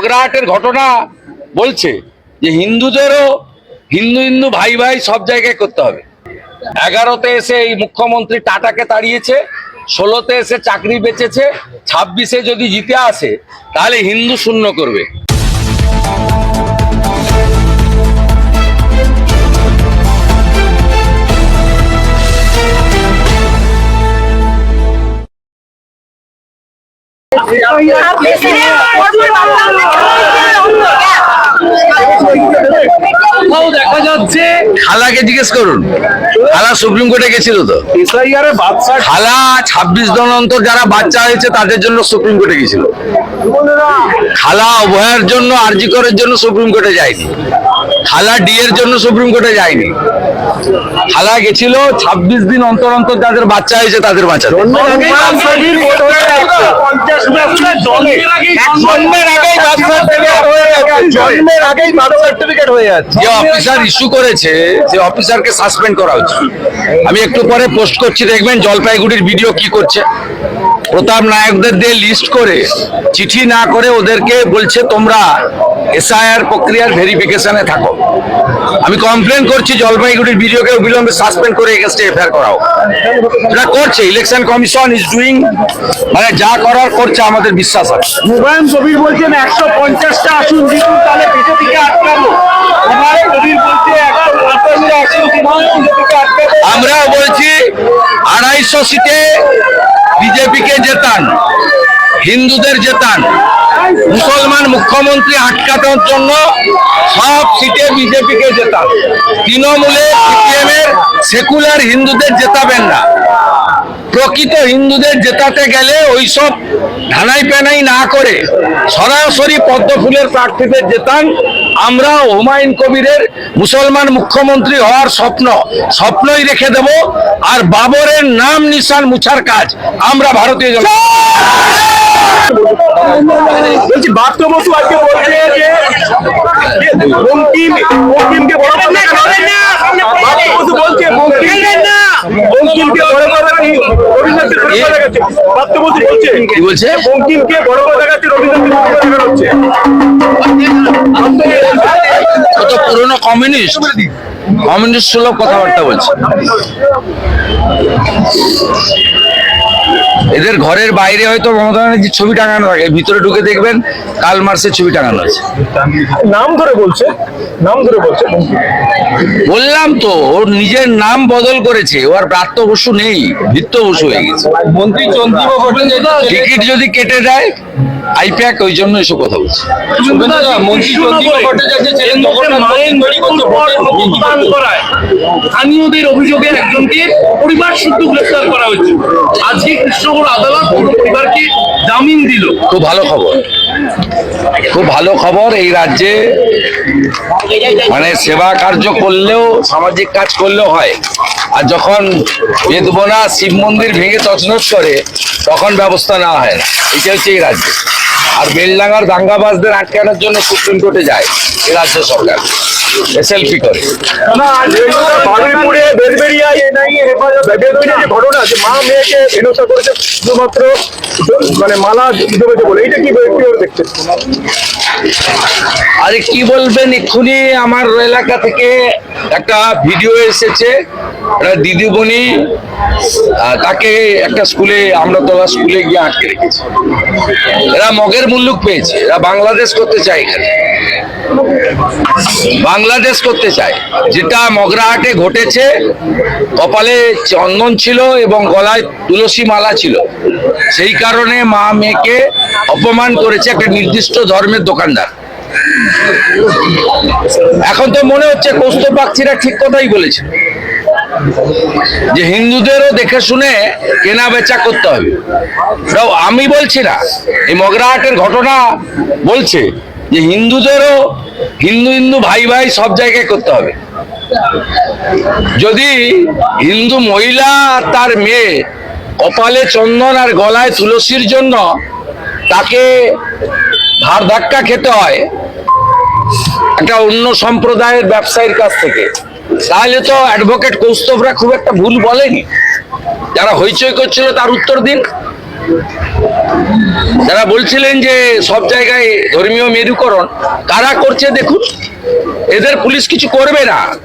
মগরাহাটের ঘটনা বলছে যে হিন্দুদেরও হিন্দু হিন্দু ভাই ভাই সব জায়গায় করতে হবে। এগারোতে এসে এই মুখ্যমন্ত্রী টাটাকে তাড়িয়েছে, ষোলোতে এসে চাকরি বেচেছে, ছাব্বিশে যদি জিতে আসে, তাহলে হিন্দু শূন্য করবে। দেখা যাচ্ছে। খালাকে জিজ্ঞেস করুন। খালা সুপ্রিম কোর্টে গেছিল তো? খালা ছাব্বিশ জন অন্তর যারা বাচ্চা হয়েছে তাদের জন্য সুপ্রিম কোর্টে গেছিল। খালা অভয়ের জন্য আরজি করার জন্য সুপ্রিম কোর্টে যায়নি। খালা ডি এর জন্য সুপ্রিম কোর্টে যায়নি। খালা গেছিল ছাব্বিশ দিন অন্তর অন্তর যাদের বাচ্চা হয়েছে তাদের বাচ্চা যে অফিসার ইস্যু করেছে যে অফিসারকে সাসপেন্ড করা আমি একটু পরে পোস্ট করছি দেখবেন জলপাইগুড়ির ভিডিও কি করছে। প্রতাপ নায়কদের দিয়ে লিস্ট করে চিঠি না করে ওদেরকে বলছে তোমরা এসআইআর প্রক্রিয়ার ভেরিফিকেশনে থাকো। আমি কমপ্লেন করছি জলপাইগুড়ির ভিডিওকে অবিলম্বে সাসপেন্ড করে এগেস্টে এফআইআর করাও। এটা করছে ইলেকশন কমিশন ইজ ডুইং মানে যা করার করছে আমাদের বিশ্বাস আছে। হুমায়ুন কবির বলছেন একশো পঞ্চাশটা আসুন জিতুন তাহলে বিজেপিকে আটকাবো। কবির বলছে আটকাবো। আমরাও বলছি আড়াইশো সিটে বিজেপিকে জেতান, হিন্দুদের জেতান, মুসলমান মুখ্যমন্ত্রী আটকানোর জন্য সব সিটে বিজেপিকে জেতান। তৃণমূলে সিপিএম এর সেকুলার হিন্দুদের জেতাবেন না। প্রকৃত হিন্দুদের জেতাতে গেলে ওইসব ধানাই পেনাই না করে সরাসরি পদ্ম ফুলের প্রার্থীদের জেতান। আমরা হুমায়ুন কবিরের মুসলমান মুখ্যমন্ত্রী হওয়ার স্বপ্ন স্বপ্নই রেখে দেব। আর বাবরের নাম নিশান মুছার কাজ আমরা ভারতীয় জনতা বাপ্ত বসু আজকে বলছে যে বঙ্কিম বঙ্কিমকে বড় বলছে বঙ্কিম বঙ্কিমকে বড় কথা রবীন্দ্রনাথকে ছোট কথা দেখাচ্ছে বসু বলছে কি বলছে? বঙ্কিমকে বড় কথা দেখাচ্ছে রবীন্দ্রনাথকে ছোট দেখাচ্ছে। ও তো পুরনো কমিউনিস্ট কমিউনিস্ট সুলভ কথাবার্তা বলছে। এদের ঘরের বাইরে হয়তো মমতা ব্যানার্জির ছবি টাঙানো থাকে ভিতরে ঢুকে দেখবেন কাল মার্সের ছবি টাঙানো আছে। নাম ধরে বলছে নাম ধরে বলছে। বললাম তো ওর নিজের নাম বদল করেছে ও আর ব্রাত্য বসু নেই ভিত্ত বসু হয়ে গেছে। মন্ত্রী চন্দ্রিমা ভট্টাচার্য টিকিট যদি কেটে দেয় আইপ্যাক ওই জন্য এসব কথা বলছে। মন্ত্রী চন্দ্রিমা ভট্টাচার্য করায়। স্থানীয়দের অভিযোগে একজনকে পরিবার শুদ্ধ গ্রেফতার করা হয়েছে। আজকে কৃষ্ণগড় আদালত পুরো পরিবারকে জামিন দিল। খুব ভালো খবর। খুব ভালো খবর এই রাজ্যে। মানে সেবা কার্য করলেও, সামাজিক কাজ করলেও হয়। আর যখন বেদবনা শিব মন্দির ভেঙে তছনছ করে, তখন ব্যবস্থা নেওয়া হয় এটা হচ্ছে এই রাজ্যে। আর বেলডাঙ্গার দাঙ্গাবাজদের আটকানোর জন্য সুপ্রিম কোর্টে যায়। এই রাজ্য সরকার। এসএলপি করে। বারুইপুরে যে ঘটনা যে মা মেয়েকে হেনস্থা করেছে শুধুমাত্র মানে মালা জমেছে বলে এইটা কি কীভাবে দেখছেন আরে কি বলবেন এক্ষুনি আমার এলাকা থেকে একটা ভিডিও এসেছে। দিদিমণি তাকে একটা স্কুলে আমরা তোলা স্কুলে গিয়ে আটকে রেখেছি। এরা মগের মুল্লুক পেয়েছে, এরা বাংলাদেশ করতে চায় এখানে। বাংলাদেশ করতে চায়। যেটা মগরাহাটে ঘটেছে, কপালে চন্দন ছিল এবং গলায় তুলসী মালা ছিল। সেই কারণে মা মেয়েকে অপমান করেছে একটা নির্দিষ্ট ধর্মের দোকানদার। এখন তো মনে হচ্ছে কৌস্ত পাখিরা ঠিক কথাই বলেছে। যে হিন্দুদেরও দেখে শুনে কেনা বেচা করতে হবে। আমি বলছি না, এই মগরাহাটের ঘটনা বলছে যে হিন্দুদেরও হিন্দু হিন্দু ভাই ভাই সব জায়গায় করতে হবে। যদি হিন্দু মহিলা তার মেয়ে কপালে চন্দন আর গলায় তুলসীর জন্য তাকে ধার ধাক্কা খেতে হয়, একটা অন্য সম্প্রদায়ের ব্যবসায়ীর কাছ থেকে তাহলে তো অ্যাডভোকেট কৌস্তভরা খুব একটা ভুল বলেনি। যারা হইচই করছিল তার উত্তর দিন। যারা বলছিলেন যে সব জায়গায় ধর্মীয় মেরুকরণ, কারা করছে দেখুন। এদের পুলিশ কিছু করবে না।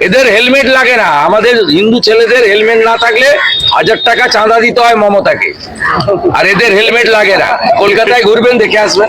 এদের হেলমেট লাগে না। আমাদের হিন্দু ছেলেদের হেলমেট না থাকলে হাজার টাকা চাঁদা দিতে হয় মমতাকে। আর এদের হেলমেট লাগে না। কলকাতায় ঘুরবেন, দেখে আসবেন।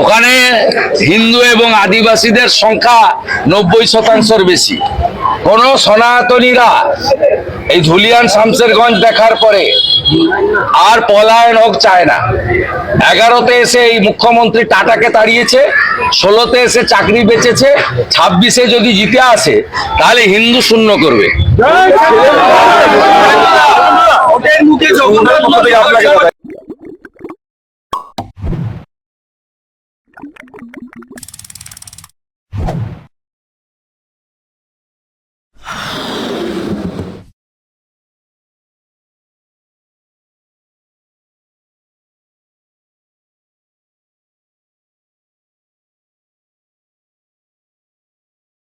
ওখানে হিন্দু এবং আদিবাসীদের সংখ্যা নব্বই শতাংশের বেশি। কোন সনাতনীরা এই ধুলিয়ান শামসেরগঞ্জ দেখার পরে আর পলায়ন হোক চায় না। এগারোতে এসে এই মুখ্যমন্ত্রী টাটাকে তাড়িয়েছে ষোলোতে এসে চাকরি বেচেছে ছাব্বিশে যদি জিতে আসে তাহলে হিন্দু শূন্য করবে।